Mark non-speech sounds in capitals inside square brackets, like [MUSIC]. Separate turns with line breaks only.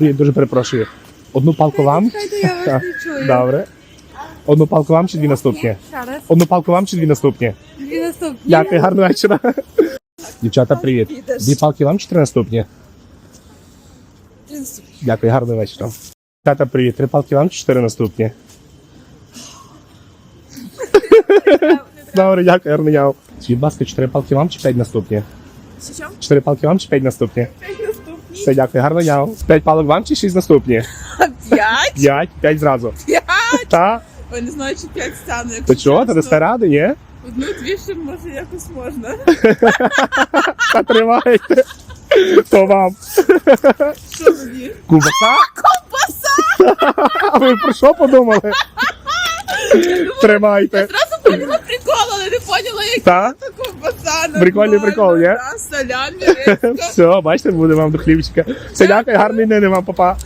Привіт, дуже перепрошую. Одну палку вам?
Я чую.
Добре. Одну палку вам чи дві наступні? Одну палку вам чи дві наступні?
Дві наступні.
Дякую, гарного вечора. Дівчата, привіт. Дві палки вам чи три наступні?
Три наступні.
Дякую, гарного вечора. Тата, привіт. Три палки вам чи чотири наступні? Добре, дякую, дня. Скажіть, будь ласка, чотири палки вам чи п'ять наступні?
Що?
Чотири палки вам чи п'ять наступні?
П'ять наступні.
Все, дякую, гарного дня. П'ять палок вам чи шість наступні?
П'ять?
П'ять, п'ять зразу.
П'ять?
Та?
Ой, не знаю, чи п'ять стане.
То чого? Та дасте ради, ні?
Одну-дві ще може якось можна. [LAUGHS]
Та тримайте. То вам.
Що мені?
Кубаса? Ковбаса! А ви про що подумали? Тримайте.
Зразу поняла прикол, але не поняла, як
Та?
Це.
Прикольний прикол, є?
Салямі.
Все, бачите, буде вам до хлібчика. Все, дякую, гарний день вам, папа.